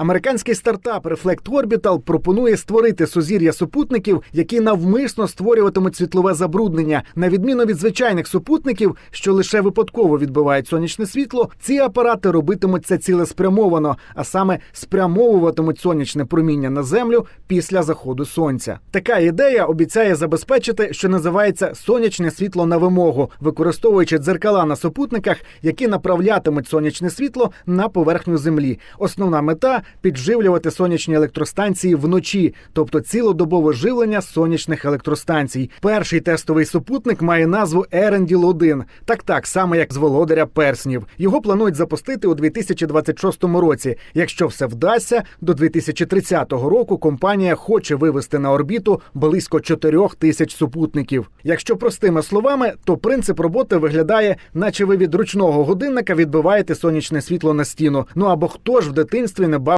Американський стартап Reflect Orbital пропонує створити сузір'я супутників, які навмисно створюватимуть світлове забруднення. На відміну від звичайних супутників, що лише випадково відбивають сонячне світло, ці апарати робитимуть це цілеспрямовано, а саме спрямовуватимуть сонячне проміння на землю після заходу сонця. Така ідея обіцяє забезпечити, що називається сонячне світло на вимогу, використовуючи дзеркала на супутниках, які направлятимуть сонячне світло на поверхню землі. Основна мета підживлювати сонячні електростанції вночі, тобто цілодобове живлення сонячних електростанцій. Перший тестовий супутник має назву Еренділ 1 Так так саме як з володаря перснів. Його планують запустити у 2026 році. Якщо все вдасться, до 2030 року компанія хоче вивести на орбіту близько 4 тисяч супутників. Якщо простими словами, то принцип роботи виглядає, наче ви від ручного годинника відбиваєте сонячне світло на стіну. Ну або хто ж в дитинстві не бав